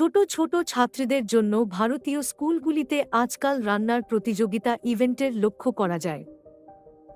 ছোট ছোট ছাত্রীদের জন্য ভারতীয় স্কুলগুলিতে আজকাল রান্নার প্রতিযোগিতা ইভেন্টের লক্ষ্য করা যায়।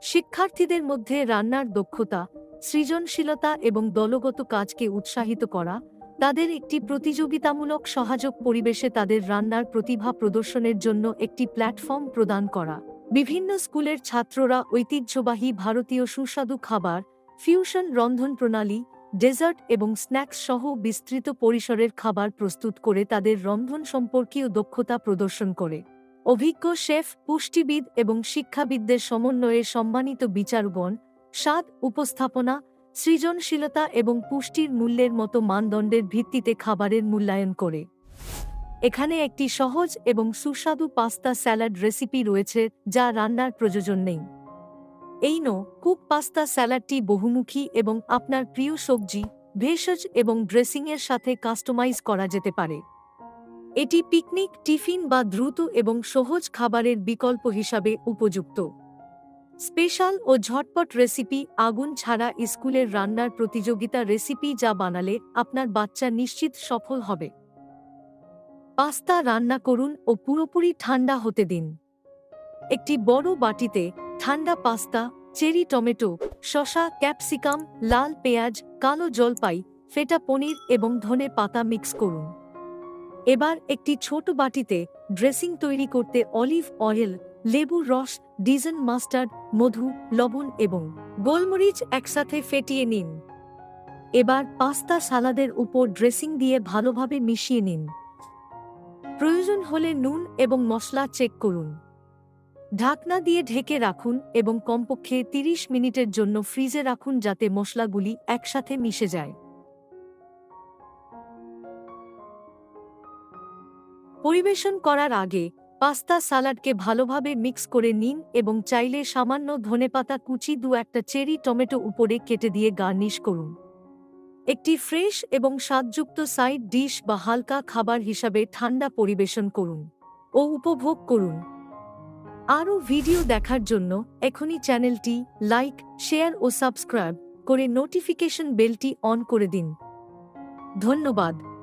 শিক্ষার্থীদের মধ্যে রান্নার দক্ষতা, সৃজনশীলতা এবং দলগত কাজকে উৎসাহিত করা, তাদের একটি প্রতিযোগিতামূলক সহায়ক পরিবেশে তাদের রান্নার প্রতিভা প্রদর্শনের জন্য একটি প্ল্যাটফর্ম প্রদান করা। বিভিন্ন স্কুলের ছাত্ররা ঐতিহ্যবাহী ভারতীয় সুস্বাদু খাবার, ফিউশন রন্ধন প্রণালী ডেজার্ট এবং স্ন্যাক্স সহ বিস্তৃত পরিসরের খাবার প্রস্তুত করে তাদের রন্ধন সম্পর্কীয় দক্ষতা প্রদর্শন করে। অভিজ্ঞ শেফ, পুষ্টিবিদ এবং শিক্ষাবিদদের সমন্বয়ে সম্মানিত বিচারগণ স্বাদ, উপস্থাপনা, সৃজনশীলতা এবং পুষ্টির মূল্যের মতো মানদণ্ডের ভিত্তিতে খাবারের মূল্যায়ন করে। এখানে একটি সহজ এবং সুস্বাদু পাস্তা স্যালাড রেসিপি রয়েছে যা রান্নার প্রয়োজন নেই। এই নো, কুক পাস্তা স্যালাডটি বহুমুখী এবং আপনার প্রিয় সবজি, ভেষজ এবং ড্রেসিংয়ের সাথে কাস্টমাইজ করা যেতে পারে। এটি পিকনিক, টিফিন বা দ্রুত এবং সহজ খাবারের বিকল্প হিসাবে উপযুক্ত। স্পেশাল ও ঝটপট রেসিপি, আগুন ছাড়া স্কুলের রান্নার প্রতিযোগিতা রেসিপি যা বানালে আপনার বাচ্চা নিশ্চিত সফল হবে। পাস্তা রান্না করুন ও পুরোপুরি ঠান্ডা হতে দিন। একটি বড় বাটিতে ঠান্ডা পাস্তা, চেরি টমেটো, শসা, ক্যাপসিকাম, লাল পেঁয়াজ, কালো জলপাই, ফেটা পনির এবং ধনে পাতা মিক্স করুন। এবার একটি ছোট বাটিতে ড্রেসিং তৈরি করতে অলিভ অয়েল, লেবুর রস, ডিজন মাস্টার্ড, মধু, লবণ এবং গোলমরিচ একসাথে ফেটিয়ে নিন। এবার পাস্তা সালাদের উপর ড্রেসিং দিয়ে ভালোভাবে মিশিয়ে নিন। প্রয়োজন হলে নুন এবং মশলা চেক করুন। ঢাকনা দিয়ে ঢেকে রাখুন এবং কমপক্ষে ৩০ মিনিটের জন্য ফ্রিজে রাখুন যাতে মশলাগুলি একসাথে মিশে যায়। পরিবেশন করার আগে পাস্তা সালাডকে ভালোভাবে মিক্স করে নিন এবং চাইলে সামান্য ধনেপাতা কুচি দু একটা চেরি টমেটো উপরে কেটে দিয়ে গার্নিশ করুন। একটি ফ্রেশ এবং স্বাদযুক্ত সাইড ডিশ বা হালকা খাবার হিসাবে ঠান্ডা পরিবেশন করুন ও উপভোগ করুন। আরও ভিডিও দেখার জন্য এখনই চ্যানেলটি লাইক, শেয়ার ও সাবস্ক্রাইব করে নোটিফিকেশন বেলটি অন করে দিন। ধন্যবাদ।